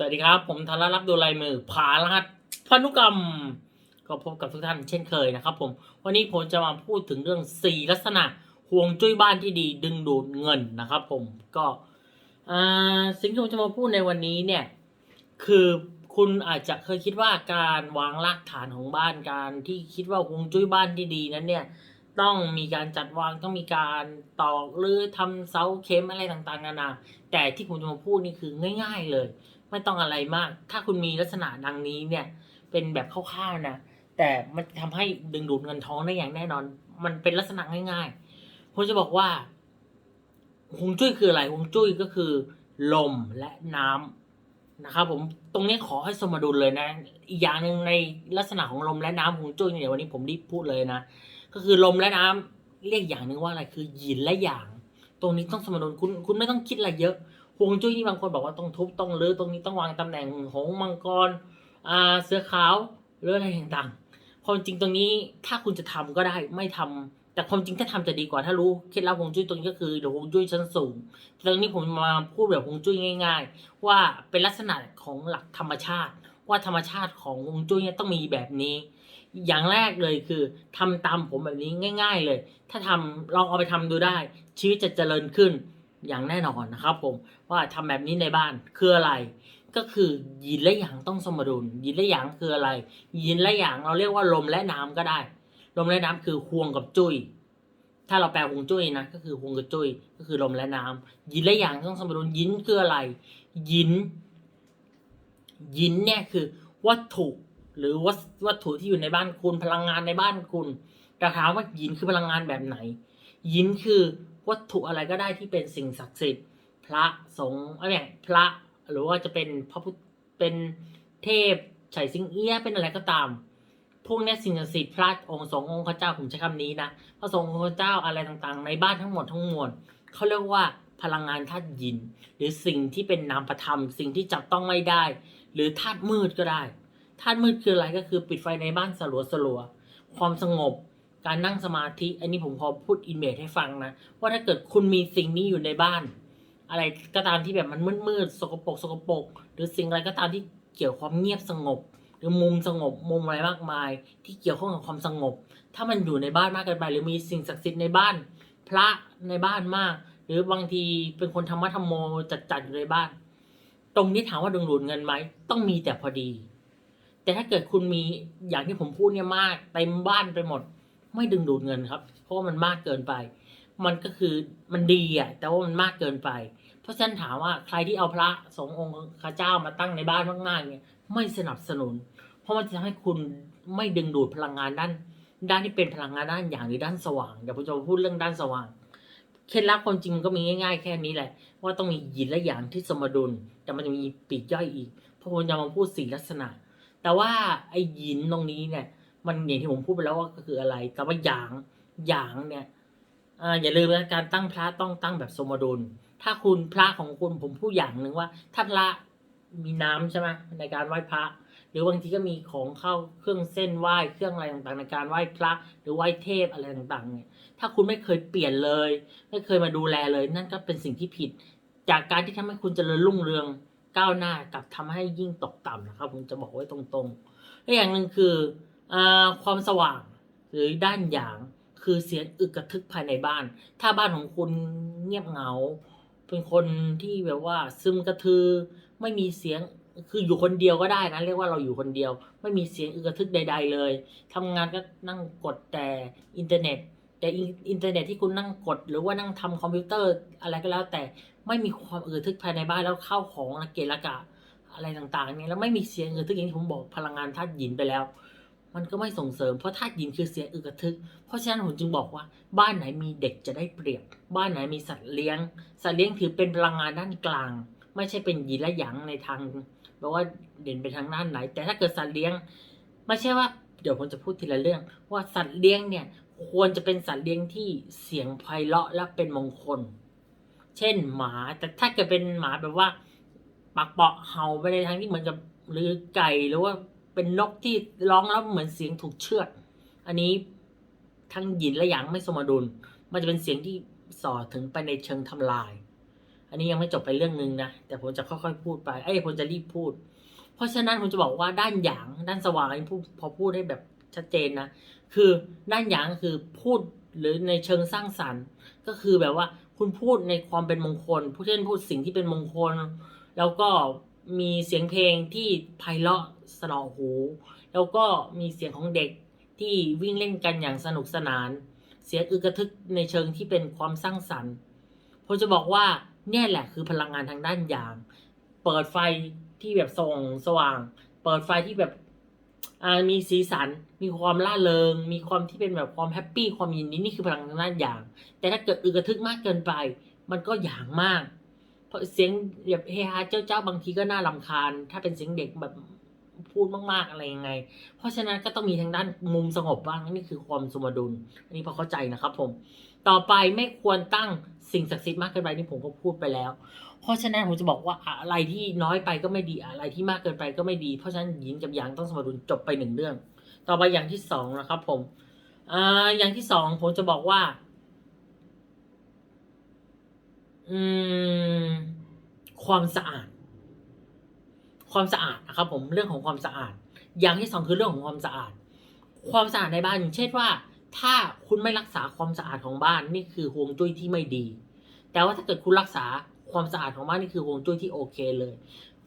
สวัสดีครับ ผมธนรักษ์ดูลายมือผารหัสพันธุกรรม ก็พบกับทุกท่านเช่นเคยนะครับผม วันนี้ผมจะมาพูดถึงเรื่อง 4 ลักษณะห่วงจุ้ยบ้านที่ดีดึงดูดเงินนะครับผมก็สิ่งที่ผมจะมาพูดในวันนี้เนี่ย คือคุณอาจจะเคยคิดว่าการวางรากฐานของบ้านการที่คิดว่าห่วงจุ้ยบ้านที่ดีนั้นเนี่ยต้องมีการจัดวางต้องมีการตอกหรือทำเสาเข็มอะไรต่างๆนานาแต่ที่ผมจะมาพูดนี่คือง่าย ๆเลย ไม่ต้องอะไรมาก ถ้าคุณมีลักษณะดังนี้เนี่ย เป็นแบบคร่าวๆนะ แต่มันทำให้ดึงดูดเงินท้องได้อย่างแน่นอน มันเป็นลักษณะง่าย ๆ ผมจะบอกว่าฮวงจุ้ยคืออะไรฮวงจุ้ยก็คือ ลมและน้ำนะครับผมตรงนี้ขอให้สมดุลเลยนะ อีกอย่างหนึ่งในลักษณะของลมและน้ำฮวงจุ้ยเนี่ยวันนี้ผมรีบพูดเลยนะ ก็คือลมและน้ำเรียกอย่างหนึ่งว่าอะไรคือหยินและหยาง ตรงนี้ต้องสมดุลคุณคุณไม่ต้องคิดอะไรเยอะ ฮวงจุ้ยนี่บางคนบอกว่าต้องทุบต้องรื้อตรงนี้ต้องวางตำแหน่งหงมังกรอ่าเสือขาวหรืออะไรต่างๆความจริงตรงนี้ถ้าคุณจะทำก็ได้ไม่ทำแต่ความจริงถ้าทำจะดีกว่าถ้ารู้เคล็ดลับฮวงจุ้ยตรงนี้ก็คือเดี๋ยวฮวงจุ้ยชั้นสูงแต่ตรงนี้ผมมาพูดแบบฮวงจุ้ยง่าย ๆ ว่าเป็นลักษณะของหลักธรรมชาติ ว่าธรรมชาติของฮวงจุ้ยเนี่ยต้องมีแบบนี้ อย่างแรกเลยคือทำตามผมแบบนี้ง่าย ๆ เลย ถ้าทำลองเอาไปทำดูได้ ชีวิตจะเจริญขึ้น อย่างแน่นอนนะครับผมว่าทำแบบนี้ในบ้านคืออะไร ก็คือยินและหยางต้องสมดุล ยินและหยางคืออะไร ยินและหยางเราเรียกว่าลมและน้ำก็ได้ ลมและน้ำคือห่วงกับจุ้ยถ้าเราแปลห่วงจุ้ยนะก็คือห่วงกับจุ้ยก็คือลมและน้ำยินและหยางต้องสมดุลยินคืออะไร ยิน ยินเนี่ยคือวัตถุหรือวัตวัตถุที่อยู่ในบ้านคุณพลังงานในบ้านคุณแต่ถามว่ายินคือพลังงานแบบไหน ยินคือ วัตถุอะไรก็ได้ที่เป็นสิ่งศักดิ์สิทธิ์ พระสงฆ์อะไรอย่างพระหรือว่าจะเป็นพระพุทธเป็นเทพไฉสิงเอี้ยเป็นอะไรก็ตาม พวกนี้สิ่งศักดิ์สิทธิ์พระองค์สงฆ์องค์พระเจ้าผมใช้คำนี้นะพระสงฆ์องค์พระเจ้าอะไรต่างๆ ในบ้านทั้งหมดทั้งมวลเขาเรียกว่าพลังงานธาตุยิน หรือสิ่งที่เป็นนามธรรม สิ่งที่จับต้องไม่ได้ หรือธาตุมืดก็ได้ธาตุมืดคืออะไรก็คือปิดไฟในบ้านสลัวสลัวๆความสงบ การนั่งสมาธิ อันนี้ผมพอพูดอินเมจให้ฟังนะ ว่าถ้าเกิดคุณมีสิ่งนี้อยู่ในบ้าน อะไรก็ตามที่แบบมันมืดมืดๆสกปรกสกปรกหรือสิ่งอะไรก็ตามที่เกี่ยวความเงียบสงบ หรือมุมสงบมุมอะไรมากมาย ที่เกี่ยวข้องกับความสงบ ถ้ามันอยู่ในบ้านมากเกินไป หรือมีสิ่งศักดิ์สิทธิ์ในบ้าน พระในบ้านมาก หรือบางทีเป็นคนธรรมะธรรมโมจัดๆอยู่ในบ้าน ตรงนี้ถามว่าดึงดูดเงินไหมต้องมีแต่พอดี แต่ถ้าเกิดคุณมีอย่างที่ผมพูดเนี่ยมากเต็มบ้านไปหมด ไม่ดึงดูดเงินครับ เพราะว่ามันมากเกินไป มันก็คือมันดีอะแต่ว่ามันมากเกินไป เพราะฉะนั้นถามว่าใครที่เอาพระสงฆ์องค์ข้าเจ้ามาตั้งในบ้านมากๆเนี่ยไม่สนับสนุน เพราะมันจะทำให้คุณไม่ดึงดูดพลังงานด้าน ด้านที่เป็นพลังงานด้านอย่างหรือด้านสว่างเดี๋ยวผมจะมพูดเรื่องด้านสว่างเคล็ดลับความจริงมันก็มีง่าย ๆ แค่นี้แหละ ว่าต้องมีหยินและหยางที่สมดุล แต่มันจะมีปีกย่อยอีกเพราะผมจะมาพูดสี่ลักษณะ แต่ว่าไอ้หยินตรงนี้เนี่ย มันอย่างที่ผมพูดไปแล้วว่าก็คืออะไรแต่ว่าหยางหยางเนี่ยอย่าลืมนะการตั้งพระต้องตั้งแบบสมดุล ถ้าคุณพระของคุณผมพูดอย่างหนึ่งว่า ถ้าพระมีน้ำใช่ไหมในการไหว้พระ หรือบางทีก็มีของเข้าเครื่องเส้นไหว้เครื่องอะไรต่างๆในการไหว้พระหรือไหว้เทพอะไรต่างๆเนี่ยถ้าคุณไม่เคยเปลี่ยนเลย ไม่เคยมาดูแลเลย นั่นก็เป็นสิ่งที่ผิด จากการที่ทำให้คุณเจริญรุ่งเรืองก้าวหน้ากลับทำให้ยิ่งตกต่ำนะครับ ผมจะบอกไว้ตรงๆและอย่างหนึ่งคือ ความสว่างหรือด้านหยางคือเสียงอึกกระทึกภายในบ้าน ถ้าบ้านของคุณเงียบเหงา เป็นคนที่แบบว่าซึมกระทือไม่มีเสียงคืออยู่คนเดียวก็ได้นะ เรียกว่าเราอยู่คนเดียว ไม่มีเสียงอึกกระทึกใด ๆ เลยทำงานก็นั่งกดแต่อินเทอร์เน็ต แต่อินเทอร์เน็ตที่คุณนั่งกด หรือว่านั่งทำคอมพิวเตอร์อะไรก็แล้ว แต่ไม่มีความอึกกระทึกภายในบ้านแล้วเข้าของระเกะระกะอะไรต่างๆเนี่ยแล้วไม่มีเสียงอึกกระทึกอย่างที่ผมบอกพลังงานธาตุหยินไปแล้ว มันก็ไม่ส่งเสริมเพราะธาตุหยินคือเสียงอึกกระทึก เพราะฉะนั้นผมจึงบอกว่า บ้านไหนมีเด็กจะได้เปรียบ บ้านไหนมีสัตว์เลี้ยง สัตว์เลี้ยงถือเป็นพลังงานด้านกลาง ไม่ใช่เป็นหยินและหยางในทางแบบว่าเด่นไปทางด้านไหน แต่ถ้าเกิดสัตว์เลี้ยง ไม่ใช่ว่าเดี๋ยวผมจะพูดทีละเรื่อง ว่าสัตว์เลี้ยงเนี่ยควรจะเป็นสัตว์เลี้ยงที่เสียงไพเราะและเป็นมงคล เช่นหมาแต่ถ้าเกิดเป็นหมาแบบว่าปากเปาะเห่าไปในทางที่เหมือนกับหรือไก่หรือว่า เป็นนกที่ร้องแล้วเหมือนเสียงถูกเชือด อันนี้ทั้งหยินและหยางไม่สมดุล มันจะเป็นเสียงที่ส่อถึงไปในเชิงทำลาย อันนี้ยังไม่จบไปเรื่องหนึ่งนะ แต่ผมจะค่อยๆพูดไป เอ้ยผมจะรีบพูด เพราะฉะนั้นผมจะบอกว่าด้านหยางด้านสว่างอันนี้พูดพอพูดให้แบบชัดเจนนะ คือด้านหยางคือพูดหรือในเชิงสร้างสรรค์ ก็คือแบบว่าคุณพูดในความเป็นมงคล ผู้เช่นพูดสิ่งที่เป็นมงคล แล้วก็ มีเสียงเพลงที่ไพเราะสนองหู แล้วก็มีเสียงของเด็กที่วิ่งเล่นกันอย่างสนุกสนาน เสียงอึกระทึกในเชิงที่เป็นความสร้างสรรค์ผมจะบอกว่าเนี่ยแหละคือพลังงานทางด้านหยาง เปิดไฟที่แบบส่องสว่าง เปิดไฟที่แบบมีสีสัน มีความล่าเริง มีความที่เป็นแบบความแฮปปี้ความยินดีนี่คือพลังทางด้านหยาง แต่ถ้าเกิดอึกระทึกมากเกินไป มันก็หยางมาก เพราะเสียงแบบเฮฮาเจ้าเจ้าบางทีก็น่ารำคาญ ถ้าเป็นเสียงเด็กแบบพูดมาก ๆ อะไรยังไง เพราะฉะนั้นก็ต้องมีทางด้านมุมสงบบ้างนี่คือความสมดุล อันนี้พอเข้าใจนะครับผม ต่อไปไม่ควรตั้งสิ่งศักดิ์สิทธิ์มากเกินไปนี่ผมก็พูดไปแล้ว เพราะฉะนั้นผมจะบอกว่าอะไรที่น้อยไปก็ไม่ดีอะไรที่มากเกินไปก็ไม่ดี เพราะฉะนั้นหยินกับหยางต้องสมดุลจบไปหนึ่งเรื่อง ต่อไปอย่างที่สองนะครับผมอ่าอย่างที่สองผมจะบอกว่า อืม ความสะอาด ความสะอาดนะครับ ผมเรื่องของความสะอาด อย่างที่สองคือเรื่องของความสะอาด ความสะอาดในบ้านอย่างเช่นว่า ถ้าคุณไม่รักษาความสะอาดของบ้านนี่คือฮวงจุ้ยที่ไม่ดี แต่ว่าถ้าเกิดคุณรักษาความสะอาดของบ้านนี่คือฮวงจุ้ยที่โอเคเลย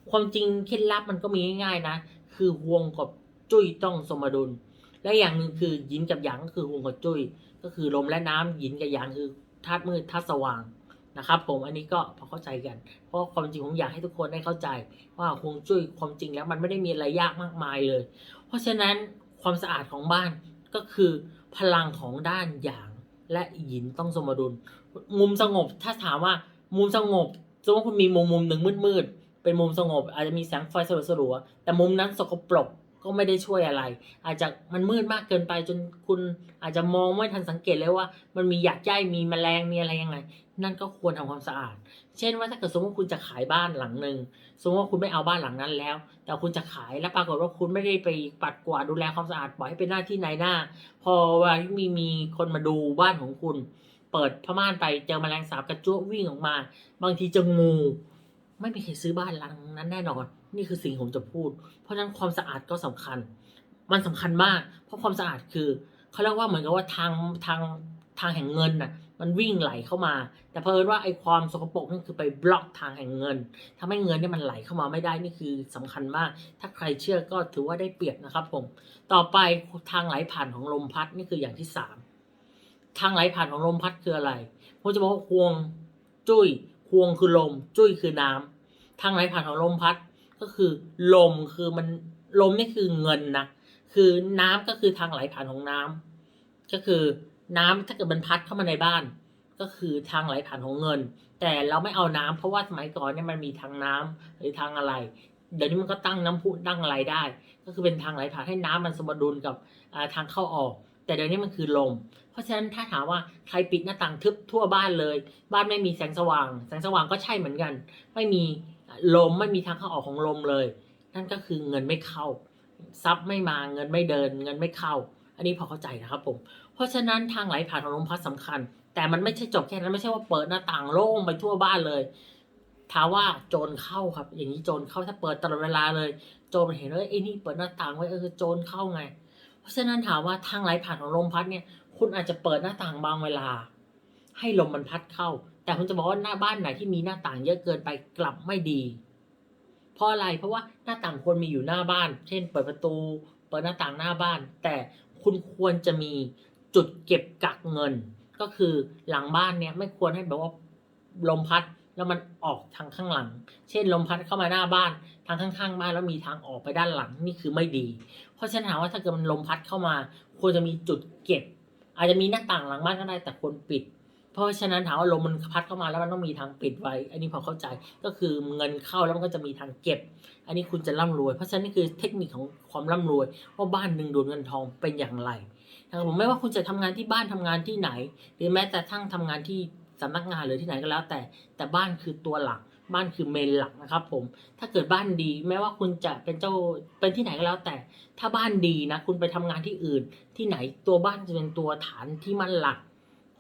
ความจริงเคล็ดลับมันก็มีง่ายๆนะคือฮวงกับจุ้ยต้องสมดุล และอย่างหนึ่งคือหยินกับหยางก็คือฮวงกับจุ้ย ก็คือลมและน้ำหยินกับหยางคือธาตุมืดธาตุสว่าง นะครับผมอันนี้ก็พอเข้าใจกัน เพราะความจริงผมอยากให้ทุกคนได้เข้าใจ ว่าฮวงจุ้ยความจริงแล้วมันไม่ได้มีอะไรยากมากมายเลย เพราะฉะนั้นความสะอาดของบ้านก็คือพลังของด้านหยางและหยินต้องสมดุล มุมสงบถ้าถามว่ามุมสงบสมมติคุณมีมุมมุมหนึ่งมืดๆเป็นมุมสงบ อาจจะมีแสงไฟสลัวๆแต่มุมนั้นสกปรกก็ไม่ได้ช่วยอะไร อาจจะมันมืดมากเกินไปจนคุณอาจจะมองไม่ทันสังเกตเลยว่า มันมีหยากใยมีแมลงมีอะไรยังไง นั่นก็ควรทำความสะอาด เช่นว่าถ้าเกิดสมมติคุณจะขายบ้านหลังหนึ่งสมมติว่าคุณไม่เอาบ้านหลังนั้นแล้ว แต่คุณจะขายแล้วปรากฏว่าคุณไม่ได้ไปปัดกวาดดูแลความสะอาดปล่อยให้เป็นหน้าที่นายหน้า พอเวลาที่มีมีคนมาดูบ้านของคุณ เปิดผ้าม่านไปเจอแมลงสาบกระจั่ววิ่งออกมา บางทีเจองูไม่มีใครซื้อบ้านหลังนั้นแน่นอน นี่คือสิ่งผมจะพูด เพราะฉะนั้นความสะอาดก็สำคัญ มันสำคัญมาก เพราะความสะอาดคือเขาเรียกว่าเหมือนกับว่าทางทางทางแห่งเงินน่ะ มันวิ่งไหลเข้ามา แต่เพอิญว่าไอ้ความสกปรกนั่นคือไปบล็อกทางแห่งเงินทำให้เงินเนี่ยมันไหลเข้ามาไม่ได้นี่คือสำคัญมาก ถ้าใครเชื่อก็ถือว่าได้เปรียบนะครับผม ต่อไปทางไหลผ่านของลมพัดนี่คืออย่างที่สามทางไหลผ่านของลมพัดคืออะไรผมจะบอกว่าควงจุ้ยควงคือลม จุ้ยคือน้ำทางไหลผ่านของลมพัดก็คือลมคือมันลมนี่คือเงินนะคือน้ำก็คือทางไหลผ่านของน้ำก็คือ น้ำถ้าเกิดมันพัดเข้ามาในบ้าน ก็คือทางไหลผ่านของเงิน แต่เราไม่เอาน้ำเพราะว่าสมัยก่อนเนี่ยมันมีทางน้ำหรือทางอะไร เดี๋ยวนี้มันก็ตั้งน้ำพุตั้งอะไรได้ ก็คือเป็นทางไหลผ่านให้น้ำมันสมดุลกับทางเข้าออก แต่เดี๋ยวนี้มันคือลม เพราะฉะนั้นถ้าถามว่าใครปิดหน้าต่างทึบทั่วบ้านเลย บ้านไม่มีแสงสว่าง แสงสว่างก็ใช่เหมือนกัน ไม่มีลมไม่มีทางเข้าออกของลมเลย นั่นก็คือเงินไม่เข้าทรัพย์ไม่มาเงินไม่เดิน เงินไม่เข้า อันนี้พอเข้าใจนะครับผม ราะฉะนั้นทางไหลผ่านของลมพัดสำคัญ แต่มันไม่ใช่จบแค่นั้นไม่ใช่ว่าเปิดหน้าต่างโล่งไปทั่วบ้านเลยถามว่าโจรเข้าครับ อย่างนี้โจรเข้าถ้าเปิดตลอดเวลาเลย โจรมันเห็นว่าไอ้นี่เปิดหน้าต่างไว้เออโจรเข้าไง เพราะฉะนั้นถามว่าทางไหลผ่านของลมพัดเนี่ย คุณอาจจะเปิดหน้าต่างบางเวลา ให้ลมมันพัดเข้า แต่ผมจะบอกว่าหน้าบ้านไหนที่มีหน้าต่างเยอะเกินไปกลับไม่ดี เพราะอะไรเพราะว่าหน้าต่างควรมีอยู่หน้าบ้าน เช่น เปิดประตู เปิดหน้าต่างหน้าบ้าน แต่คุณควรจะมี จุดเก็บกักเงิน ก็คือหลังบ้านเนี่ยไม่ควรให้แบบว่าลมพัดแล้วมันออกทางข้างหลัง เช่นลมพัดเข้ามาหน้าบ้าน ทางข้างๆบ้านแล้วมีทางออกไปด้านหลังนี่คือไม่ดี เพราะฉะนั้นถามว่าถ้าเกิดมันลมพัดเข้ามา ควรจะมีจุดเก็บ อาจจะมีหน้าต่างหลังบ้านก็ได้แต่ควรปิด เพราะฉะนั้นถามว่าลมมันพัดเข้ามาแล้วมันต้องมีทางปิดไว้ อันนี้พอเข้าใจก็คือเงินเข้าแล้วมันก็จะมีทางเก็บ อันนี้คุณจะร่ำรวย เพราะฉะนั้นนี่คือเทคนิคของความร่ำรวยว่าบ้านหนึ่งดูดเงินทองเป็นอย่างไรนะครับผมไม่ว่าคุณจะทำงานที่บ้านทำงานที่ไหน หรือแม้แต่ทั้งทำงานที่สำนักงานหรือที่ไหนก็แล้ว แต่แต่บ้านคือตัวหลักบ้านคือเมนหลักนะครับผม ถ้าเกิดบ้านดี แม้ว่าคุณจะเป็นเจ้าเป็นที่ไหนก็แล้วแต่ ถ้าบ้านดีนะ คุณไปทำงานที่อื่น ที่ไหนตัวบ้านจะเป็นตัวฐานที่มั่นหลัก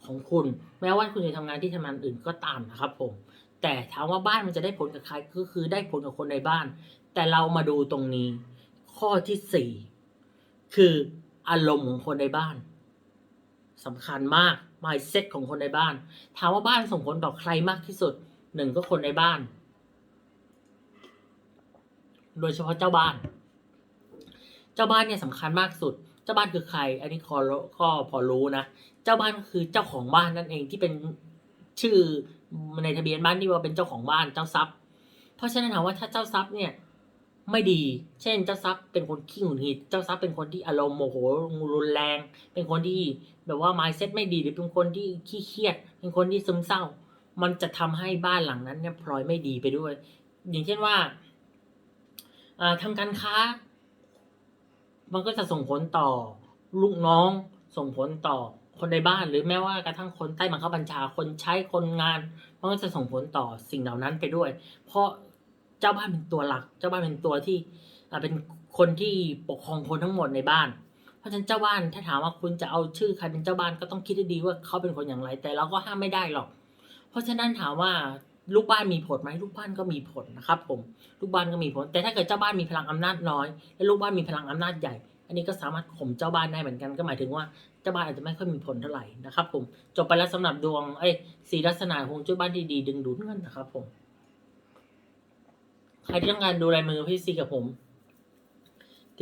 ของคุณ แม้ว่าคุณจะทำงานที่ทำงานอื่นก็ตามนะครับผม แต่ถามว่าบ้านมันจะได้ผลกับใครก็คือได้ผลกับคนในบ้าน แต่เรามาดูตรงนี้ ข้อที่สี่คืออารมณ์ของคนในบ้านสำคัญมาก mindset ของคนในบ้าน ถามว่าบ้านส่งผลต่อใครมากที่สุดหนึ่งก็คนในบ้าน โดยเฉพาะเจ้าบ้าน เจ้าบ้านเนี่ยสำคัญมากสุด เจ้าบ้านคือใคร อันนี้ขอก็พอรู้นะ เจ้าบ้านก็คือเจ้าของบ้านนั่นเองที่เป็นชื่อในทะเบียนบ้านที่ว่าเป็นเจ้าของบ้านเจ้าทรัพย์ เพราะฉะนั้นถามว่าถ้าเจ้าทรัพย์เนี่ยไม่ดี เช่น เจ้าทรัพย์เป็นคนขี้หงุดหงิด เจ้าทรัพย์เป็นคนที่อารมณ์โมโหรุนแรง เป็นคนที่แบบว่า mindset ไม่ดี หรือเป็นคนที่ขี้เครียด เป็นคนที่ซึมเศร้า มันจะทำให้บ้านหลังนั้นเนี่ยพลอยไม่ดีไปด้วย อย่างเช่นว่าอ่าทำการค้า มันก็จะส่งผลต่อลูกน้อง ส่งผลต่อ คนในบ้านหรือแม้ว่ากระทั่งคนใต้บังคับบัญชาคนใช้คนงานมันก็จะส่งผลต่อสิ่งเหล่านั้นไปด้วย เพราะเจ้าบ้านเป็นตัวหลัก เจ้าบ้านเป็นตัวที่เป็นคนที่ปกครองคนทั้งหมดในบ้าน เพราะฉะนั้นเจ้าบ้านถ้าถามว่าคุณจะเอาชื่อใครเป็นเจ้าบ้านก็ต้องคิดให้ดีว่าเขาเป็นคนอย่างไร แต่เราก็ห้ามไม่ได้หรอก เพราะฉะนั้นถามว่าลูกบ้านมีผลไหมลูกบ้านก็มีผลนะครับ ผมลูกบ้านก็มีผล แต่ถ้าเกิดเจ้าบ้านมีพลังอำนาจน้อย และลูกบ้านมีพลังอำนาจใหญ่ อันนี้ก็สามารถข่มเจ้าบ้านได้เหมือนกันก็หมายถึงว่า เจ้าบ้านอาจจะไม่ค่อยมีผลเท่าไหร่นะครับ ผมจบไปแล้วสำหรับดวงเอ้สีลักษณะฮวงจุ้ยบ้านที่ดีดึงดูดเงินนะครับ ผม ใครที่ต้องการดูลายมือพี่ซีกับผม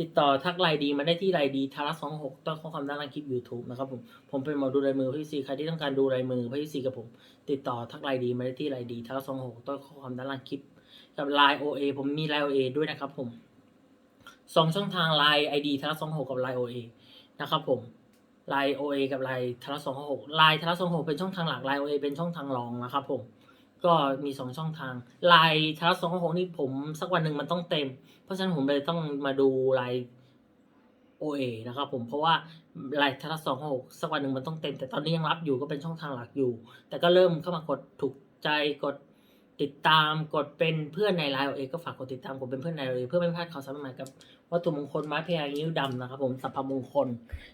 ติดต่อทักไลน์ดีมาได้ที่ไลน์ดีทาระสองหกต้องข้อความด้านล่างคลิป YouTube นะครับผมผมเป็นหมอดูลายมือพี่ซีใครที่ต้องการดูลายมือพี่ซีกับผม ติดต่อทักไลน์ดีมาได้ที่ไลน์ดีทาระสองหกต้องข้อความด้านล่างคลิป กับไลน์โอเอผมมีไลน์โอเอด้วยนะครับ ผมสองช่องทางไลน์ไอดีทาระสองหกกับไลน์โอเอนะครับผม ไลน์โอเอกับไลน์ทระสองหกไลน์ทระสองหกเป็นช่องทางหลักไลน์โอเอเป็นช่องทางรองนะครับผมก็มีสองช่องทางไลน์ทร์สองหกนี่ผมสักวันหนึ่งมันต้องเต็ม เพราะฉะนั้นผมเลยต้องมาดูไลน์โอเอนะครับผมเพราะว่าไลน์ทร์สองหกสักวันหนึ่งมันต้องเต็ม แต่ตอนนี้ยังรับอยู่ก็เป็นช่องทางหลักอยู่ แต่ก็เริ่มเข้ามากดถูกใจกดติดตามกดเป็นเพื่อนในไลน์โอเอก็ฝากกดติดตามกดเป็นเพื่อนในไลน์เพื่อไม่พลาดข่าวสารใหม่กับ วัตถุมงคลไม้พยางิ้วดำนะครับผมสัพพมงคล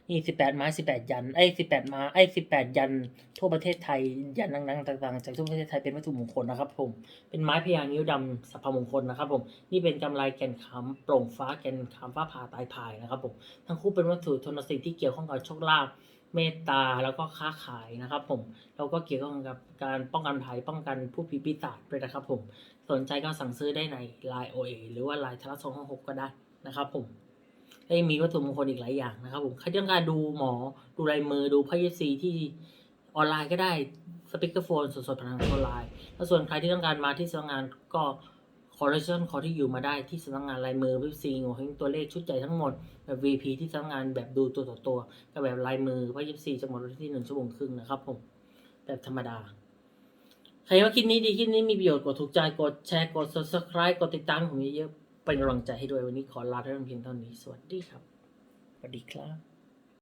นี่สิบแปดไม้สิบแปดยันไอ้สิบแปดไม้ไอ้สิบแปดยันทั่วประเทศไทยยันดังๆต่างๆจากทั่วประเทศไทยเป็นวัตถุมงคลนะครับผมเป็นไม้พยางิ้วดำสัพพมงคลนะครับผมนี่เป็นกำไรแก่นขำโปร่งฟ้าแก่นขำฟ้าผ่าตายพายนะครับผมทั้งคู่เป็นวัตถุทนสิทธิ์ที่เกี่ยวข้องกับโชคลาภเมตตาแล้วก็ค้าขายนะครับผมแล้วก็เกี่ยวข้องกับการป้องกันภัยป้องกันผู้พิพิตาด้วยนะครับผมสนใจก็สั่งซื้อได้ใน Line OA หรือว่า Line ทรัสองหกก็ได้ นะครับผมและยังมีวัตถุมงคลอีกหลายอย่างนะครับ ผมใครต้องการดูหมอดูลายมือดูพยิปซีที่ออนไลน์ก็ได้สปีกเกอร์โฟนสดๆผ่านทางออนไลน์แล้วส่วนใครที่ต้องการมาที่สำนักงานก็ขอเรชั่นขอที่อยู่มาได้ที่สำนักงานลายมือพิซีงงตัวเลขชุดใหญ่ทั้งหมดแบบ VP ที่สำนักงานแบบดูตัวต่อตัวกับแบบลายมือพยิปซีจะหมดที่หนึ่งชั่วโมงครึ่งนะครับผมแบบธรรมดา ใครว่าคลิปนี้ดีคลิปนี้มีประโยชน์กดถูกใจกดแชร์กด subscribe กดติดตามผมเยอะๆ เป็นกำลังใจให้ด้วยวันนี้ขอลาท่านเพียงเท่านี้ สวัสดีครับ สวัสดีครับ